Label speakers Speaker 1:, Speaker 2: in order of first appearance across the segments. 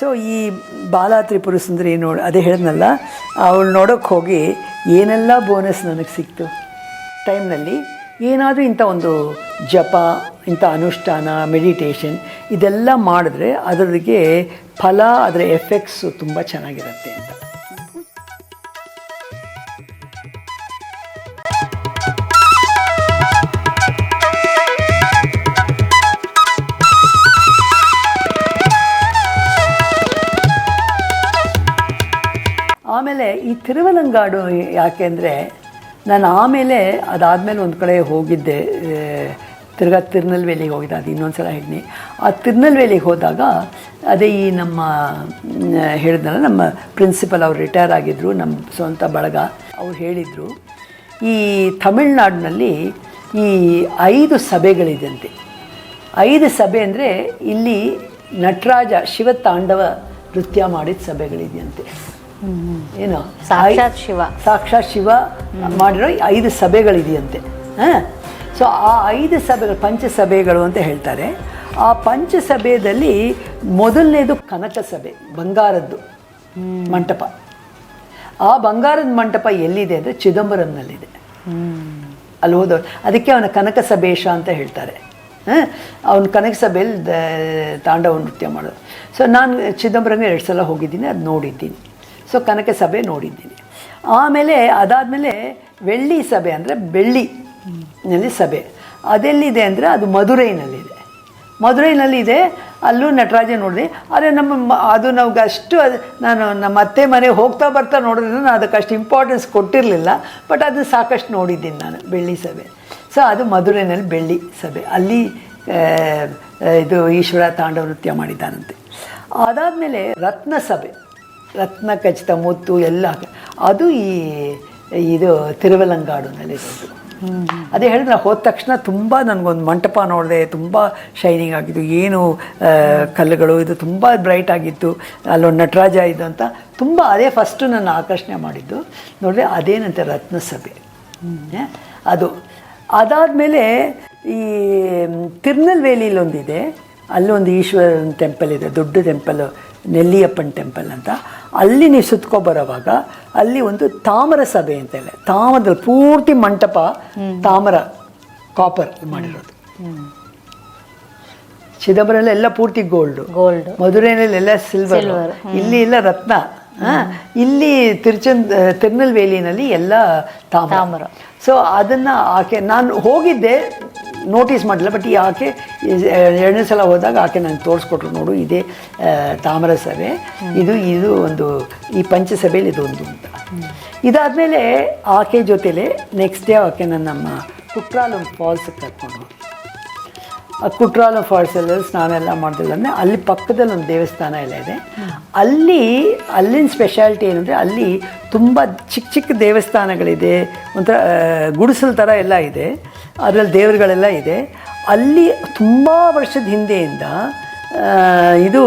Speaker 1: So ಈ ಬಾಲ ತ್ರಿಪುರ ಸುಂದರಿ ನೋಡಿ ಅದೇ ಹೇಳಿದ್ನಲ್ಲ, ಅವಳು ನೋಡೋಕ್ಕೆ ಹೋಗಿ ಏನೆಲ್ಲ ಬೋನಸ್ ನನಗೆ ಸಿಕ್ತು? ಟೈಮ್ನಲ್ಲಿ ಏನಾದರೂ ಇಂಥ ಒಂದು ಜಪ, ಇಂಥ ಅನುಷ್ಠಾನ ಮೆಡಿಟೇಷನ್ ಇದೆಲ್ಲ ಮಾಡಿದ್ರೆ ಅದರಿಗೆ ಫಲ, ಅದರ ಎಫೆಕ್ಟ್ಸು ತುಂಬ ಚೆನ್ನಾಗಿರುತ್ತೆ ಅಂತ. ಆಮೇಲೆ ಈ ತಿರುವಲಂಗಾಡು ಯಾಕೆ ಅಂದರೆ ನಾನು ಆಮೇಲೆ ಅದಾದಮೇಲೆ ಒಂದು ಕಡೆ ಹೋಗಿದ್ದೆ ತಿರ್ಗಾ ತಿರುನಲ್ವೇಲಿಗೆ ಹೋಗಿದ್ದೆ, ಅದು ಇನ್ನೊಂದು ಸಲ ಹೇಳಿದ್ನಿ ಆ ತಿರುನಲ್ವೇಲಿಗೆ ಹೋದಾಗ ಅದೇ ಈ ನಮ್ಮ ಹೇಳಿದ್ನಲ್ಲ, ನಮ್ಮ ಪ್ರಿನ್ಸಿಪಲ್ ಅವ್ರು ರಿಟೈರ್ ಆಗಿದ್ದರು ನಮ್ಮ ಸ್ವಂತ ಬಳಗ. ಅವ್ರು ಹೇಳಿದರು, ಈ ತಮಿಳ್ನಾಡಿನಲ್ಲಿ ಈ ಐದು ಸಭೆಗಳಿದಂತೆ. ಐದು ಸಭೆ ಅಂದರೆ ಇಲ್ಲಿ ನಟರಾಜ ಶಿವತಾಂಡವ ನೃತ್ಯ ಮಾಡಿದ ಸಭೆಗಳಿದೆಯಂತೆ ಏನು
Speaker 2: ಸಾಕ್ಷಾತ್ ಶಿವ.
Speaker 1: ಸಾಕ್ಷಾತ್ ಶಿವ ಮಾಡಿರೋ ಐದು ಸಭೆಗಳಿದೆಯಂತೆ ಹಾಂ? ಸೊ ಆ ಐದು ಸಭೆಗಳು ಪಂಚಸಭೆಗಳು ಅಂತ ಹೇಳ್ತಾರೆ. ಆ ಪಂಚಸಭೆಯಲ್ಲಿ ಮೊದಲನೇದು ಕನಕ ಸಭೆ ಬಂಗಾರದ್ದು ಮಂಟಪ. ಆ ಬಂಗಾರದ ಮಂಟಪ ಎಲ್ಲಿದೆ ಅಂದರೆ ಚಿದಂಬರಂನಲ್ಲಿದೆ. ಅಲ್ಲಿ ಹೋದವ್ರು. ಅದಕ್ಕೆ ಅವನ ಕನಕ ಸಭೇಶ ಅಂತ ಹೇಳ್ತಾರೆ. ಹಾಂ? ಅವನು ಕನಕ ಸಭೆಯಲ್ಲಿ ತಾಂಡವ ನೃತ್ಯ ಮಾಡೋದು. ಸೊ ನಾನು ಚಿದಂಬರಂಗೆ ಎರಡು ಸಲ ಹೋಗಿದ್ದೀನಿ ಅದು ನೋಡಿದ್ದೀನಿ. ಸೊ ಕನಕ ಸಭೆ ನೋಡಿದ್ದೀನಿ. ಆಮೇಲೆ ಅದಾದಮೇಲೆ ಬೆಳ್ಳಿ ಸಭೆ ಅಂದರೆ ಬೆಳ್ಳಿ ನಲ್ಲಿ ಸಭೆ. ಅದೆಲ್ಲಿದೆ ಅಂದರೆ ಅದು ಮಧುರೈನಲ್ಲಿದೆ. ಮಧುರೈನಲ್ಲಿದೆ, ಅಲ್ಲೂ ನಟರಾಜ ನೋಡಿದೆ. ಆದರೆ ನಮ್ಮ ಅದು ನಮ್ಗೆ ಅಷ್ಟು ನಾನು ನಮ್ಮ ಅತ್ತೆ ಮನೆ ಹೋಗ್ತಾ ಬರ್ತಾ ನೋಡಿದ್ರೆ ನಾನು ಅದಕ್ಕೆ ಅಷ್ಟು ಇಂಪಾರ್ಟೆನ್ಸ್ ಕೊಟ್ಟಿರಲಿಲ್ಲ. ಬಟ್ ಅದು ಸಾಕಷ್ಟು ನೋಡಿದ್ದೀನಿ ನಾನು, ಬೆಳ್ಳಿ ಸಭೆ. ಸೊ ಅದು ಮಧುರೈನಲ್ಲಿ ಬೆಳ್ಳಿ ಸಭೆ. ಅಲ್ಲಿ ಇದು ಈಶ್ವರ ತಾಂಡವ ನೃತ್ಯ ಮಾಡಿದ್ದಾನಂತೆ. ಅದಾದಮೇಲೆ ರತ್ನ ಸಭೆ. ರತ್ನ ಖಚಿತ ಮುತ್ತು ಎಲ್ಲ ಅದು ಈ ಇದು ತಿರುವಲಂಗಾಡುನಲ್ಲಿರೋದು ಅದೇ ಹೇಳಿದ್ರೆ ಹೋದ ತಕ್ಷಣ ತುಂಬ ನನಗೊಂದು ಮಂಟಪ ನೋಡಿದೆ ತುಂಬ ಶೈನಿಂಗ್ ಆಗಿತ್ತು. ಏನು ಕಲ್ಲುಗಳು ಇದು ತುಂಬ ಬ್ರೈಟ್ ಆಗಿತ್ತು. ಅಲ್ಲೊಂದು ನಟರಾಜ ಇದು ಅಂತ ತುಂಬ ಅದೇ ಫಸ್ಟು ನನ್ನ ಆಕರ್ಷಣೆ ಮಾಡಿದ್ದು. ನೋಡಿದ್ರೆ ಅದೇನಂತೆ ರತ್ನಸಭೆ ಸಭೆ. ಅದು. ಅದಾದಮೇಲೆ ಈ ತಿರುನಲ್ವೇಲಿಲೊಂದಿದೆ. ಅಲ್ಲೊಂದು ಈಶ್ವರನ ಟೆಂಪಲ್ ಇದೆ ದೊಡ್ಡ ಟೆಂಪಲ್ ನೆಲ್ಲಿಯಪ್ಪನ ಟೆಂಪಲ್ ಅಂತ. ಅಲ್ಲಿ ನೀವು ಸುತ್ಕೊ ಬರೋವಾಗ ಅಲ್ಲಿ ಒಂದು ತಾಮರ ಸಭೆ ಅಂತ ಇಲ್ಲ ತಾಮ್ರದಲ್ಲಿ ಪೂರ್ತಿ ಮಂಟಪ ತಾಮರ ಕಾಪರ್ ಮಾಡಿರೋದು. ಚಿದಂಬರಲ್ಲಿ ಎಲ್ಲ ಪೂರ್ತಿ ಗೋಲ್ಡ್
Speaker 2: ಗೋಲ್ಡ್
Speaker 1: ಮಧುರೈನಲ್ಲಿ ಎಲ್ಲ ಸಿಲ್ವರ್ ಇಲ್ಲಿ ಎಲ್ಲ ರತ್ನ. ಇಲ್ಲಿ ತಿರುಚನ್ ತಿರುನಲ್ವೇಲಿನಲ್ಲಿ ಎಲ್ಲ ತಾಮ್ರ. ಸೊ ಅದನ್ನು ಆಕೆ ನಾನು ಹೋಗಿದ್ದೆ ನೋಟಿಸ್ ಮಾಡಲಿಲ್ಲ ಬಟ್ ಈ ಆಕೆ ಎರಡನೇ ಸಲ ಹೋದಾಗ ಆಕೆ ನನಗೆ ತೋರಿಸ್ಕೊಟ್ರು ನೋಡು, ಇದೇ ತಾಮ್ರ ಸಭೆ. ಇದು ಇದು ಒಂದು, ಈ ಪಂಚಸಭೆಯಲ್ಲಿ ಇದೊಂದು ಅಂತ. ಇದಾದಮೇಲೆ ಆಕೆ ಜೊತೆಲೆ ನೆಕ್ಸ್ಟ್ ಡೇ ಆಕೆ ನನ್ನಮ್ಮ ಕುಟ್ರಾಲಂ ಫಾಲ್ಸಿಗೆ ಕರ್ಕೊಂಡು. ಆ ಕುಟ್ರಾಲಂ ಫಾಲ್ಸಲ್ಲಿ ಸ್ನಾನ ಎಲ್ಲ ಮಾಡ್ತಿಲ್ಲ ಅಂದರೆ ಅಲ್ಲಿ ಪಕ್ಕದಲ್ಲಿ ಒಂದು ದೇವಸ್ಥಾನ ಎಲ್ಲ ಇದೆ. ಅಲ್ಲಿ, ಅಲ್ಲಿನ ಸ್ಪೆಷಾಲಿಟಿ ಏನಂದರೆ ಅಲ್ಲಿ ತುಂಬ ಚಿಕ್ಕ ಚಿಕ್ಕ ದೇವಸ್ಥಾನಗಳಿದೆ, ಒಂಥರ ಗುಡಿಸಲು ಥರ ಎಲ್ಲ ಇದೆ. ಅದರಲ್ಲಿ ದೇವರುಗಳೆಲ್ಲ ಇದೆ. ಅಲ್ಲಿ ತುಂಬ ವರ್ಷದ ಹಿಂದೆಯಿಂದ ಇದು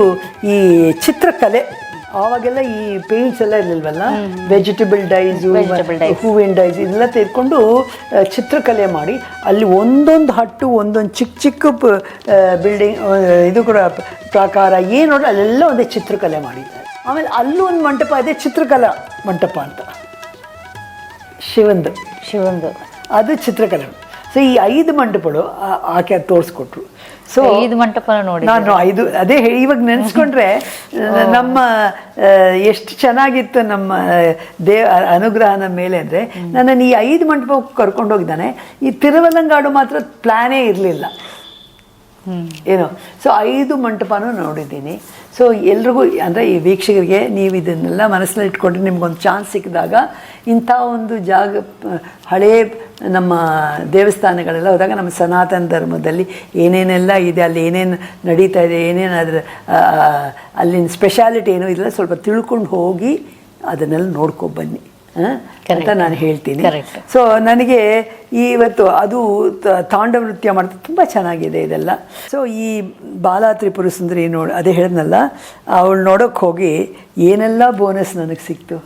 Speaker 1: ಈ ಚಿತ್ರಕಲೆ ಆವಾಗೆಲ್ಲ ಈ ಪೇಂಟ್ಸ್ ಎಲ್ಲ ಇರಲಿಲ್ವಲ್ಲ? Vegetable dyes. ಹೂವಿನ ಡೈಸ್ ಇದೆಲ್ಲ ತೆಗೆದುಕೊಂಡು ಚಿತ್ರಕಲೆ ಮಾಡಿ. ಅಲ್ಲಿ ಒಂದೊಂದು ಹಟ್ಟು ಒಂದೊಂದು ಚಿಕ್ಕ ಚಿಕ್ಕ ಬಿಲ್ಡಿಂಗ್ ಇದು ಕೂಡ ಪ್ರಕಾರ ಪ್ರಾಕಾರ ಏನು ನೋಡಿ ಅಲ್ಲೆಲ್ಲ ಒಂದೇ ಚಿತ್ರಕಲೆ ಮಾಡಿದ್ದಾರೆ. ಆಮೇಲೆ ಅಲ್ಲೂ ಒಂದು ಮಂಟಪ ಇದೆ ಚಿತ್ರಕಲಾ ಮಂಟಪ ಅಂತ. ಶಿವಂದು.
Speaker 2: ಶಿವಂದು.
Speaker 1: ಅದು ಚಿತ್ರಕಲೆ. ಸೊ ಈ ಐದು ಮಂಟಪಗಳು ಆಕೆ ತೋರಿಸ್ಕೊಟ್ರು. ಸೊ
Speaker 2: ಐದು ಮಂಟಪನ ನೋಡಿ
Speaker 1: ನಾನು ಐದು ಅದೇ ಇವಾಗ ನೆನೆಸ್ಕೊಂಡ್ರೆ ನಮ್ಮ ಎಷ್ಟು ಚೆನ್ನಾಗಿತ್ತು ನಮ್ಮ ದೇವ ಅನುಗ್ರಹನ ಮೇಲೆ ಅಂದರೆ ನನ್ನನ್ನು ಈ ಐದು ಮಂಟಪಕ್ಕೆ ಕರ್ಕೊಂಡು ಹೋಗಿದ್ದಾನೆ ಈ ತಿರುವಲಂಗಾಡು ಮಾತ್ರ ಪ್ಲ್ಯಾನೇ ಇರಲಿಲ್ಲ. ಏನು ಸೊ ಐದು ಮಂಟಪನೂ ನೋಡಿದ್ದೀನಿ ಸೊ ಎಲ್ರಿಗೂ, ಅಂದರೆ ಈ ವೀಕ್ಷಕರಿಗೆ ನೀವು ಇದನ್ನೆಲ್ಲ ಮನಸ್ಸಲ್ಲಿ ಇಟ್ಕೊಂಡ್ರೆ ನಿಮ್ಗೊಂದು ಚಾನ್ಸ್ ಸಿಕ್ಕಿದಾಗ ಇಂಥ ಒಂದು ಜಾಗ, ಹಳೇ ನಮ್ಮ ದೇವಸ್ಥಾನಗಳೆಲ್ಲ ಹೋದಾಗ ನಮ್ಮ ಸನಾತನ ಧರ್ಮದಲ್ಲಿ ಏನೇನೆಲ್ಲ ಇದೆ, ಅಲ್ಲಿ ಏನೇನು ನಡೀತಾ ಇದೆ, ಏನೇನು ಅದರ ಅಲ್ಲಿನ ಸ್ಪೆಷಾಲಿಟಿ ಏನು ಇದೆಲ್ಲ ಸ್ವಲ್ಪ ತಿಳ್ಕೊಂಡು ಹೋಗಿ ಅದನ್ನೆಲ್ಲ ನೋಡ್ಕೊಬನ್ನಿ? ಅಂತ ನಾನು ಹೇಳ್ತೀನಿ. ಸೊ ನನಗೆ ಇವತ್ತು ಅದು ತಾಂಡ ತಾಂಡವ ನೃತ್ಯ ಮಾಡ್ತಾ ತುಂಬ ಚೆನ್ನಾಗಿದೆ ಇದೆಲ್ಲ. ಸೊ ಈ ಬಾಲ ತ್ರಿಪುರ ಸುಂದರಿ ನೋಡಿ ಅದೇ ಹೇಳಿದ್ನಲ್ಲ ಅವಳು ನೋಡೋಕ್ಕೆ ಹೋಗಿ ಏನೆಲ್ಲ ಬೋನಸ್ ನನಗೆ ಸಿಕ್ತು?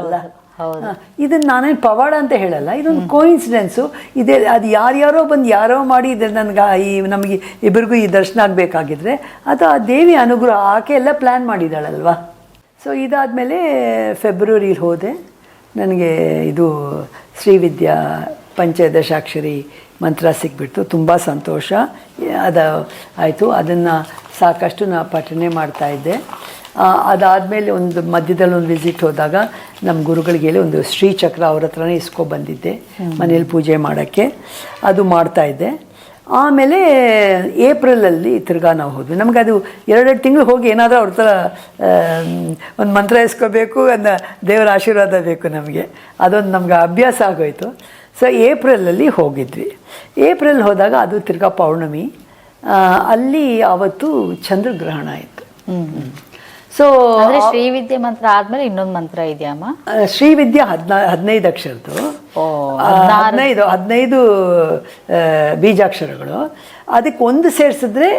Speaker 1: ಅಲ್ಲ?
Speaker 2: ಹೌದು
Speaker 1: ಇದನ್ನ ನಾನೇನು ಪವಾಡ ಅಂತ ಹೇಳಲ್ಲ ಇದೊಂದು ಕೋಇನ್ಸಿಡೆನ್ಸು ಇದೆ ಅದು ಯಾರ್ಯಾರೋ ಬಂದು ಯಾರೋ ಮಾಡಿ ಇದೆ ನನಗೆ ಈ ನಮಗೆ ಇಬ್ಬರಿಗೂ ಈ ದರ್ಶನ ಆಗಬೇಕಾಗಿದ್ರೆ ಅದು ಆ ದೇವಿ ಅನುಗ್ರಹ ಆಕೆ ಎಲ್ಲ ಪ್ಲ್ಯಾನ್ ಮಾಡಿದ್ದಾಳಲ್ವಾ? ಸೊ ಇದಾದಮೇಲೆ ಫೆಬ್ರವರಿಲಿ ಹೋದೆ. ನನಗೆ ಇದು ಶ್ರೀವಿದ್ಯಾ ಪಂಚದಶಾಕ್ಷರಿ ಮಂತ್ರ ಸಿಕ್ಬಿಡ್ತು. ತುಂಬ ಸಂತೋಷ. ಅದು ಆಯಿತು. ಅದನ್ನು ಸಾಕಷ್ಟು ನಾ ಪಠನೆ ಮಾಡ್ತಾಯಿದ್ದೆ ಅದಾದಮೇಲೆ ಒಂದು ಮಧ್ಯದಲ್ಲಿ ಒಂದು ವಿಸಿಟ್ ಹೋದಾಗ ನಮ್ಮ ಗುರುಗಳಿಗೆ ಹೇಳಿ ಒಂದು ಶ್ರೀಚಕ್ರ ಅವ್ರ ಹತ್ರನೇ ಇಸ್ಕೊಬಂದಿದ್ದೆ ಮನೇಲಿ ಪೂಜೆ ಮಾಡೋಕ್ಕೆ. ಅದು ಮಾಡ್ತಾಯಿದ್ದೆ ಆಮೇಲೆ ಏಪ್ರಿಲಲ್ಲಿ ತಿರ್ಗಾ ನಾವು ಹೋದ್ವಿ. ನಮಗೆ ಅದು ಎರಡೆರಡು ತಿಂಗಳು ಹೋಗಿ ಏನಾದರೂ ಅವ್ರ ಥರ ಒಂದು ಮಂತ್ರ ಇಸ್ಕೋಬೇಕು ಅನ್ನೋ ದೇವರ ಆಶೀರ್ವಾದ ಬೇಕು ನಮಗೆ. ಅದೊಂದು ನಮ್ಗೆ ಅಭ್ಯಾಸ ಆಗೋಯ್ತು. ಸೊ ಏಪ್ರಿಲಲ್ಲಿ ಹೋಗಿದ್ವಿ. ಏಪ್ರಿಲ್ ಹೋದಾಗ ಅದು ತಿರ್ಗಾ ಪೌರ್ಣಮಿ. ಅಲ್ಲಿ ಆವತ್ತು ಚಂದ್ರಗ್ರಹಣ ಆಯಿತು. ಸೊ
Speaker 2: ಅಂದ್ರೆ ಶ್ರೀವಿದ್ಯೆ ಮಂತ್ರ ಆದ್ಮೇಲೆ ಇನ್ನೊಂದು ಮಂತ್ರ ಇದೆಯಮ್ಮ?
Speaker 1: ಶ್ರೀವಿದ್ಯೆ ಹದಿನಾ ಹದಿನೈದು ಅಕ್ಷರದ್ದು. ಹದಿನೈದು ಹದಿನೈದು ಬೀಜಾಕ್ಷರಗಳು. ಅದಕ್ಕೆ ಒಂದು ಸೇರಿಸಿದ್ರೆ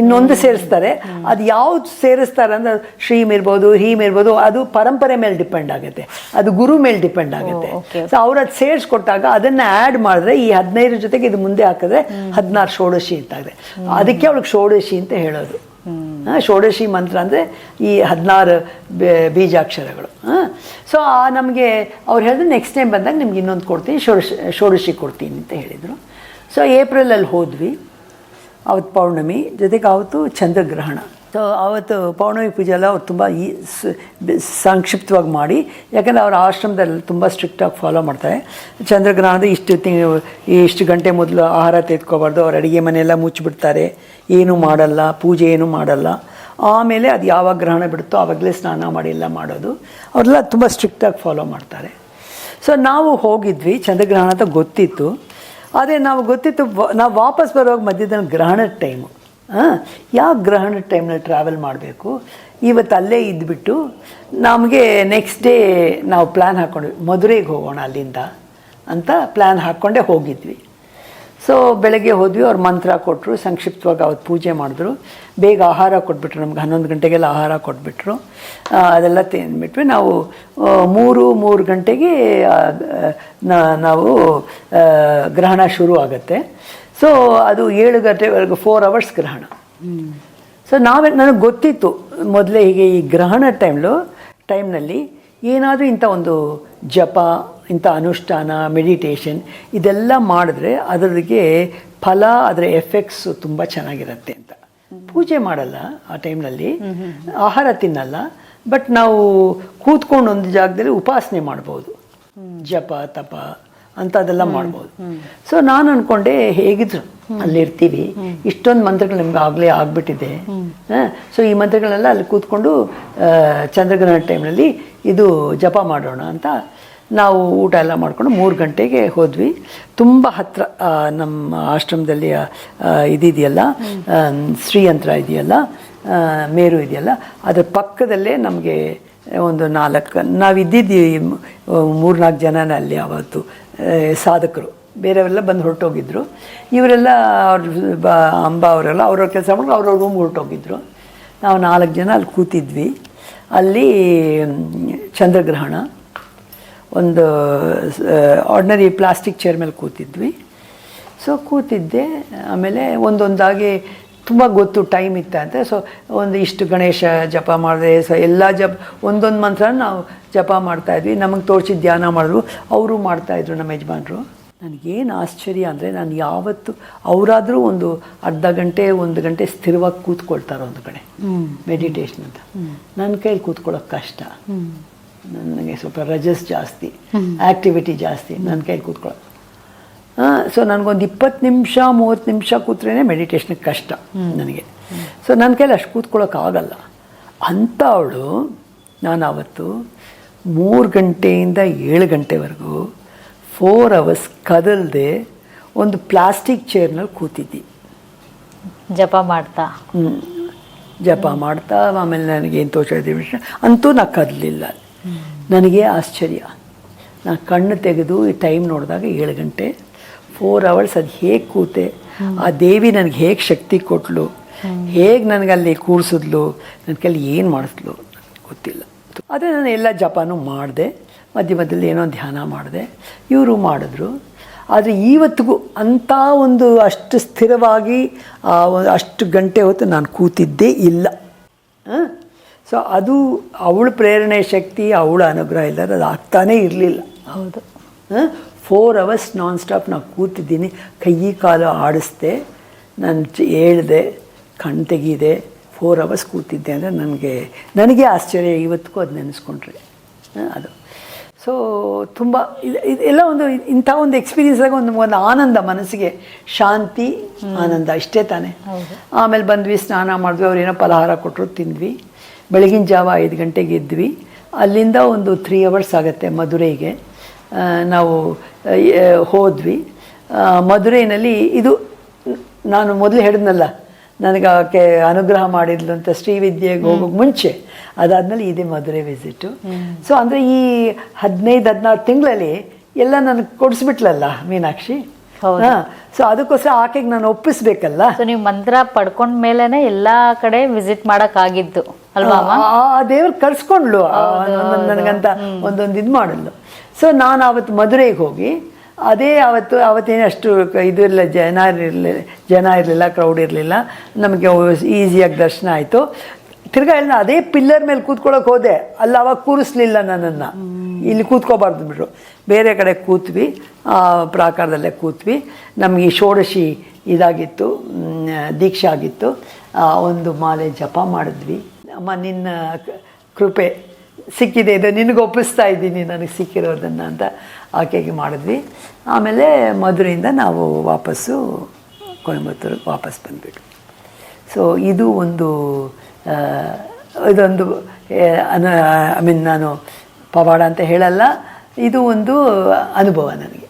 Speaker 1: ಇನ್ನೊಂದು ಸೇರಿಸ್ತಾರೆ. ಅದು ಯಾವ್ದು ಸೇರಿಸ್ತಾರೆ ಅಂದ್ರೆ ಶ್ರೀಮ್ ಇರ್ಬೋದು ಹೀಮ್ ಇರ್ಬೋದು ಅದು ಪರಂಪರೆ ಮೇಲೆ ಡಿಪೆಂಡ್ ಆಗುತ್ತೆ. ಅದು ಗುರು ಮೇಲೆ ಡಿಪೆಂಡ್ ಆಗುತ್ತೆ. ಸೊ ಅವ್ರು ಅದು ಸೇರಿಸ್ಕೊಟ್ಟಾಗ ಅದನ್ನ ಆ್ಯಡ್ ಮಾಡಿದ್ರೆ ಈ ಹದಿನೈದು ಜೊತೆಗೆ ಇದು ಮುಂದೆ ಹಾಕಿದ್ರೆ ಹದಿನಾರು ಷೋಡಶಿ ಅಂತ ಆಗುತ್ತೆ ಅದಕ್ಕೆ ಅವ್ಳಿಗೆ ಷೋಡಶಿ ಅಂತ ಹೇಳೋದು. ಷೋಡಶಿ ಮಂತ್ರ ಅಂದರೆ ಈ ಹದಿನಾರು ಬೀಜಾಕ್ಷರಗಳು. ಸೊ ನಮಗೆ ಅವ್ರು ಹೇಳಿದ್ರು ನೆಕ್ಸ್ಟ್ ಟೈಮ್ ಬಂದಾಗ ನಿಮ್ಗೆ ಇನ್ನೊಂದು ಕೊಡ್ತೀನಿ, ಷೋಡಶಿ ಷೋಡಶಿ ಕೊಡ್ತೀನಿ ಅಂತ ಹೇಳಿದರು. ಸೊ ಏಪ್ರಿಲಲ್ಲಿ ಹೋದ್ವಿ ಅವತ್ತು ಪೌರ್ಣಮಿ, ಜೊತೆಗೆ ಅವತ್ತು ಚಂದ್ರಗ್ರಹಣ. ಸೊ ಅವತ್ತು ಪೌರ್ಣಮಿ ಪೂಜೆ ಎಲ್ಲ ಅವ್ರು ತುಂಬ ಈ ಸಂಕ್ಷಿಪ್ತವಾಗಿ ಮಾಡಿ, ಯಾಕಂದರೆ ಅವ್ರ ಆಶ್ರಮದಲ್ಲಿ ತುಂಬ ಸ್ಟ್ರಿಕ್ಟಾಗಿ ಫಾಲೋ ಮಾಡ್ತಾರೆ. ಚಂದ್ರಗ್ರಹಣದ ಇಷ್ಟು ತಿಂಗಳು ಇಷ್ಟು ಗಂಟೆ ಮೊದಲು ಆಹಾರ ತೆಗೆದುಕೋಬಾರ್ದು, ಅವ್ರ ಅಡುಗೆ ಮನೆಯೆಲ್ಲ ಮುಚ್ಚಿಬಿಡ್ತಾರೆ. ಏನೂ ಮಾಡಲ್ಲ, ಪೂಜೆ ಏನೂ ಮಾಡಲ್ಲ. ಆಮೇಲೆ ಅದು ಯಾವಾಗ ಗ್ರಹಣ ಬಿಡುತ್ತೋ ಆವಾಗಲೇ ಸ್ನಾನ ಮಾಡಿ, ಎಲ್ಲ ಮಾಡೋದು. ಅವರೆಲ್ಲ ತುಂಬ ಸ್ಟ್ರಿಕ್ಟಾಗಿ ಫಾಲೋ ಮಾಡ್ತಾರೆ. ಸೊ ನಾವು ಹೋಗಿದ್ವಿ, ಚಂದ್ರಗ್ರಹಣ ಅಂತ ಗೊತ್ತಿತ್ತು. ಆದರೆ ನಾವು ಗೊತ್ತಿತ್ತು ನಾವು ವಾಪಸ್ ಬರುವಾಗ ಮಧ್ಯದಲ್ಲಿ ಗ್ರಹಣದ ಟೈಮು ಯಾವ ಗ್ರಹಣ ಟೈಮ್ನಲ್ಲಿ ಟ್ರಾವೆಲ್ ಮಾಡಬೇಕು? ಇವತ್ತು ಅಲ್ಲೇ ಇದ್ದುಬಿಟ್ಟು ನಮಗೆ ನೆಕ್ಸ್ಟ್ ಡೇ ನಾವು ಪ್ಲ್ಯಾನ್ ಹಾಕ್ಕೊಂಡ್ವಿ ಮಧುರೆಗೆ ಹೋಗೋಣ ಅಲ್ಲಿಂದ ಅಂತ ಪ್ಲ್ಯಾನ್ ಹಾಕ್ಕೊಂಡೇ ಹೋಗಿದ್ವಿ. ಸೊ ಬೆಳಗ್ಗೆ ಹೋದ್ವಿ, ಅವ್ರು ಮಂತ್ರ ಕೊಟ್ಟರು ಸಂಕ್ಷಿಪ್ತವಾಗಿ ಅವತ್ತು ಪೂಜೆ ಮಾಡಿದ್ರು. ಬೇಗ ಆಹಾರ ಕೊಟ್ಬಿಟ್ರು, ನಮ್ಗೆ ಹನ್ನೊಂದು ಗಂಟೆಗೆಲ್ಲ ಆಹಾರ ಕೊಟ್ಬಿಟ್ರು. ಅದೆಲ್ಲ ತಿಂದ್ಬಿಟ್ವಿ. ನಾವು ಮೂರು ಮೂರು ಗಂಟೆಗೆ ನಾವು ಗ್ರಹಣ ಶುರು ಆಗುತ್ತೆ ಸೊ ಅದು ಏಳು ಗಂಟೆವರೆಗೂ ಫೋರ್ ಅವರ್ಸ್ ಗ್ರಹಣ. ಸೊ ನಾವೇ, ನನಗೆ ಗೊತ್ತಿತ್ತು ಮೊದಲೇ ಹೀಗೆ ಈ ಗ್ರಹಣ ಟೈಮ್ಲು ಟೈಮ್ನಲ್ಲಿ ಏನಾದರೂ ಇಂಥ ಒಂದು ಜಪ, ಇಂಥ ಅನುಷ್ಠಾನ ಮೆಡಿಟೇಷನ್ ಇದೆಲ್ಲ ಮಾಡಿದ್ರೆ ಅದರಿಗೆ ಫಲ, ಅದರ ಎಫೆಕ್ಟ್ಸು ತುಂಬ ಚೆನ್ನಾಗಿರುತ್ತೆ ಅಂತ. ಪೂಜೆ ಮಾಡಲ್ಲ ಆ ಟೈಮ್ನಲ್ಲಿ ಆಹಾರ ತಿನ್ನಲ್ಲ ಬಟ್ ನಾವು ಕೂತ್ಕೊಂಡು ಒಂದು ಜಾಗದಲ್ಲಿ ಉಪಾಸನೆ ಮಾಡ್ಬೋದು. ಜಪ, ತಪ ಅಂಥದ್ದೆಲ್ಲ ಮಾಡ್ಬೋದು. ಸೊ ನಾನು ಅನ್ಕೊಂಡೆ ಹೇಗಿದ್ರು ಅಲ್ಲಿರ್ತೀವಿ. ಇಷ್ಟೊಂದು ಮಂತ್ರಗಳು ನಿಮ್ಗೆ ಆಗಲೇ ಆಗ್ಬಿಟ್ಟಿದೆ. ಸೊ ಈ ಮಂತ್ರಗಳೆಲ್ಲ ಅಲ್ಲಿ ಕೂತ್ಕೊಂಡು ಚಂದ್ರಗ್ರಹಣ ಟೈಮ್ನಲ್ಲಿ ಇದು ಜಪ ಮಾಡೋಣ ಅಂತ ನಾವು ಊಟ ಎಲ್ಲ ಮಾಡ್ಕೊಂಡು ಮೂರು ಗಂಟೆಗೆ ಹೋದ್ವಿ. ತುಂಬ ಹತ್ತಿರ ನಮ್ಮ ಆಶ್ರಮದಲ್ಲಿ ಇದಿದೆಯಲ್ಲ ಶ್ರೀಯಂತ್ರ ಇದೆಯಲ್ಲ ಮೇರು ಇದೆಯಲ್ಲ ಅದ್ರ ಪಕ್ಕದಲ್ಲೇ ನಮಗೆ ಒಂದು ನಾಲ್ಕು ನಾವು ಇದ್ದಿದ್ದೀವಿ ಮೂರ್ನಾಲ್ಕು ಜನನ ಅಲ್ಲಿ ಅವತ್ತು ಆ, ಸಾಧಕರು. ಬೇರೆಯವರೆಲ್ಲ ಬಂದು ಹೊರಟೋಗಿದ್ರು. ಇವರೆಲ್ಲ ಅವ್ರ ಬ ಅಂಬ ಅವರೆಲ್ಲ ಅವ್ರವ್ರ ಕೆಲಸ ಮಾಡಿ ಅವ್ರವ್ರ ರೂಮ್ ಹೊರಟೋಗಿದ್ರು. ನಾವು ನಾಲ್ಕು ಜನ ಅಲ್ಲಿ ಕೂತಿದ್ವಿ. ಅಲ್ಲಿ ಚಂದ್ರಗ್ರಹಣ ಒಂದು ಆರ್ಡಿನರಿ ಪ್ಲಾಸ್ಟಿಕ್ ಚೇರ್ ಮೇಲೆ ಕೂತಿದ್ವಿ. ಸೊ ಕೂತಿದ್ದೆ ಆಮೇಲೆ ಒಂದೊಂದಾಗಿ ತುಂಬ ಗೊತ್ತು ಟೈಮ್ ಇತ್ತಂತೆ ಅಂತ. ಸೊ ಒಂದು ಇಷ್ಟು ಗಣೇಶ ಜಪ ಮಾಡಿದೆ ಸೊ ಎಲ್ಲ ಜಪ ಒಂದೊಂದು ಮಂತ್ರ ನಾವು ಜಪ ಮಾಡ್ತಾಯಿದ್ವಿ ನಮಗೆ ತೋರಿಸಿ ಧ್ಯಾನ ಮಾಡಿದ್ರು. ಅವರು ಮಾಡ್ತಾಯಿದ್ರು ನಮ್ಮ ಯಜಮಾನರು. ನನಗೇನು ಆಶ್ಚರ್ಯ ಅಂದರೆ ನಾನು ಯಾವತ್ತು ಅವರಾದರೂ ಒಂದು ಅರ್ಧ ಗಂಟೆ ಒಂದು ಗಂಟೆ ಸ್ಥಿರವಾಗಿ ಕೂತ್ಕೊಳ್ತಾರೆ ಒಂದು ಕಡೆ. ಮೆಡಿಟೇಷನ್ ಅಂತ. ನನ್ನ ಕೈಲಿ ಕೂತ್ಕೊಳ್ಳೋಕೆ ಕಷ್ಟ. ನನಗೆ ಸ್ವಲ್ಪ ರಜಸ್ ಜಾಸ್ತಿ ಆ್ಯಕ್ಟಿವಿಟಿ ಜಾಸ್ತಿ. ನನ್ನ ಕೈಲಿ ಕೂತ್ಕೊಳ್ಳೋದು ಸೊ ನನಗೊಂದು ಇಪ್ಪತ್ತು ನಿಮಿಷ ಮೂವತ್ತು ನಿಮಿಷ ಕೂತ್ರೇ ಮೆಡಿಟೇಷನ್ಗೆ ಕಷ್ಟ ನನಗೆ. ಸೊ ನನ್ನ ಕೈಲಿ ಅಷ್ಟು ಕೂತ್ಕೊಳ್ಳೋಕ್ಕಾಗಲ್ಲ ಅಂಥ ಅವಳು ನಾನು ಆವತ್ತು ಮೂರು ಗಂಟೆಯಿಂದ ಏಳು ಗಂಟೆವರೆಗೂ ಫೋರ್ ಅವರ್ಸ್ ಕದಲ್ದೆ ಒಂದು ಪ್ಲಾಸ್ಟಿಕ್ ಚೇರ್ನಲ್ಲಿ ಕೂತಿದ್ದಿ.
Speaker 2: ಜಪ ಮಾಡ್ತಾ?
Speaker 1: ಹ್ಞೂ ಜಪ ಮಾಡ್ತಾ ಆಮೇಲೆ ನನಗೇನು ತೋಚಿದ ವಿಷಯ ಅಂತೂ ನಾನು ಕದಲಿಲ್ಲ. ನನಗೆ ಆಶ್ಚರ್ಯ. ನಾನು ಕಣ್ಣು ತೆಗೆದು ಈ ಟೈಮ್ ನೋಡಿದಾಗ ಏಳು ಗಂಟೆ ಫೋರ್ ಅವರ್ಸ್ ಅದು ಹೇಗೆ ಕೂತೆ? ಆ ದೇವಿ ನನಗೆ ಹೇಗೆ ಶಕ್ತಿ ಕೊಟ್ಲು? ಹೇಗೆ ನನಗಲ್ಲಿ ಕೂರಿಸಿದ್ಲು? ನನ್ನ ಕೈಲಿ ಏನು ಮಾಡಿಸ್ಲು ಗೊತ್ತಿಲ್ಲ. ಆದರೆ ನಾನು ಎಲ್ಲ ಜಪಾನು ಮಾಡಿದೆ. ಮಧ್ಯ ಮಧ್ಯದಲ್ಲಿ ಏನೋ ಧ್ಯಾನ ಮಾಡಿದೆ. ಇವರು ಮಾಡಿದ್ರು. ಆದರೆ ಇವತ್ತಿಗೂ ಅಂಥ ಒಂದು ಅಷ್ಟು ಸ್ಥಿರವಾಗಿ ಆ ಒಂದು ಅಷ್ಟು ಗಂಟೆ ಹೊತ್ತು ನಾನು ಕೂತಿದ್ದೇ ಇಲ್ಲ. ಸೊ ಅದು ಅವಳ ಪ್ರೇರಣೆ ಶಕ್ತಿ ಅವಳ ಅನುಗ್ರಹ ಇಲ್ಲದ ಅದು ಆಗ್ತಾನೇ ಇರಲಿಲ್ಲ.
Speaker 2: ಹೌದು.
Speaker 1: ಫೋರ್ ಅವರ್ಸ್ ನಾನ್ ಸ್ಟಾಪ್ ನಾನು ಕೂತಿದ್ದೀನಿ. ಕೈ ಕಾಲು ಆಡಿಸ್ದೆ. ನಾನು ಹೇಳ್ದೆ ಕಣ್ ತೆಗೀದೆ. ಫೋರ್ ಅವರ್ಸ್ ಕೂತಿದ್ದೆ ಅಂದರೆ ನನಗೆ ನನಗೆ ಆಶ್ಚರ್ಯ. ಇವತ್ತಿಗೂ ಅದು ನೆನೆಸ್ಕೊಂಡ್ರೆ. ಅದು. ಸೊ ತುಂಬ ಇದು ಇದೆಲ್ಲ ಒಂದು ಇಂಥ ಒಂದು ಎಕ್ಸ್ಪೀರಿಯನ್ಸ್ದಾಗ ಒಂದು ಒಂದು ಆನಂದ ಮನಸ್ಸಿಗೆ ಶಾಂತಿ ಆನಂದ. ಇಷ್ಟೇ ತಾನೇ. ಆಮೇಲೆ ಬಂದ್ವಿ ಸ್ನಾನ ಮಾಡಿದ್ವಿ. ಅವ್ರೇನೋ ಫಲಹಾರ ಕೊಟ್ಟರು ತಿಂದ್ವಿ. ಬೆಳಗಿನ ಜಾವ ಐದು ಗಂಟೆಗೆ ಇದ್ವಿ ಅಲ್ಲಿಂದ ಒಂದು ತ್ರೀ ಅವರ್ಸ್ ಆಗುತ್ತೆ ಮಧುರೈಗೆ. ನಾವು ಹೋದ್ವಿ. ಮಧುರೈನಲ್ಲಿ ಇದು ನಾನು ಮೊದಲು ಹೇಳಿದ್ನಲ್ಲ ನನಗೆ ಆಕೆ ಅನುಗ್ರಹ ಮಾಡಿದ್ಲು ಅಂತ ಶ್ರೀವಿದ್ಯೆಗೆ ಹೋಗೋಕೆ ಮುಂಚೆ. ಅದಾದ್ಮೇಲೆ ಇದೆ ಮಧುರೆ ವಿಸಿಟು ಸೊ ಅಂದರೆ ಈ ಹದಿನೈದು ಹದಿನಾರು ತಿಂಗಳಲ್ಲಿ ಎಲ್ಲ ನನಗೆ ಕೊಡಿಸ್ಬಿಟ್ಲಲ್ಲ ಮೀನಾಕ್ಷಿ. ಸೊ ಅದಕ್ಕೋಸ್ಕರ ಆಕೆಗೆ ನಾನು ಒಪ್ಪಿಸ್ಬೇಕಲ್ಲ.
Speaker 2: ಸೊ ನೀವು ಮಂತ್ರ ಪಡ್ಕೊಂಡ ಮೇಲೆನೆ ಎಲ್ಲಾ ಕಡೆ ವಿಸಿಟ್ ಮಾಡೋಕ್ಕಾಗಿದ್ದು ಅಲ್ವಾ
Speaker 1: ಆ ದೇವ್ರು ಕರ್ಸ್ಕೊಂಡ್ಲು ನನ್ನನ್ನ ನನಗಂತ ಒಂದೊಂದು ಇದು ಮಾಡಲು ಸೊ ನಾನು ಆವತ್ತು ಮಧುರೈಗೆ ಹೋಗಿ, ಅದೇ ಆವತ್ತು ಅವತ್ತೇನು ಅಷ್ಟು ಇದು ಇರಲಿಲ್ಲ, ಜನ ಇರಲಿಲ್ಲ ಜನ ಇರಲಿಲ್ಲ ಕ್ರೌಡ್ ಇರಲಿಲ್ಲ. ನಮಗೆ ಈಸಿಯಾಗಿ ದರ್ಶನ ಆಯಿತು. ತಿರ್ಗಾ ಎಲ್ಲ ಅದೇ ಪಿಲ್ಲರ್ ಮೇಲೆ ಕೂತ್ಕೊಳ್ಳೋಕೆ ಹೋದೆ. ಅಲ್ಲಿ, ಅವಾಗ ಕೂರಿಸ್ಲಿಲ್ಲ ನನ್ನನ್ನು. ಇಲ್ಲಿ ಕೂತ್ಕೋಬಾರ್ದು ಬಿಟ್ರು. ಬೇರೆ ಕಡೆ ಕೂತ್ವಿ ಪ್ರಾಕಾರದಲ್ಲೇ ಕೂತ್ವಿ. ನಮಗೆ ಷೋಡಶಿ ಇದಾಗಿತ್ತು ದೀಕ್ಷೆ ಆಗಿತ್ತು. ಒಂದು ಮಾಲೆ ಜಪ ಮಾಡಿದ್ವಿ. ಅಮ್ಮ, ನಿನ್ನ ಕೃಪೆ ಸಿಕ್ಕಿದೆ ಇದು ನಿನಗೆ ಒಪ್ಪಿಸ್ತಾ ಇದ್ದೀನಿ, ನನಗೆ ಸಿಕ್ಕಿರೋದನ್ನು ಅಂತ ಆಕೆಗೆ ಮಾಡಿದ್ವಿ. ಆಮೇಲೆ ಮಧುರೆಯಿಂದ ನಾವು ವಾಪಸ್ಸು ಕೊಯಂಬತ್ತೂರಿಗೆ ವಾಪಸ್ ಬಂದ್ಬಿಟ್ಟು ಸೊ ಇದು ಒಂದು ಇದೊಂದು ಇದೊಂದು ಐ ಮೀನ್ ನಾನು ಪವಾಡ ಅಂತ ಹೇಳಲ್ಲ, ಇದು ಒಂದು ಅನುಭವ ನನಗೆ.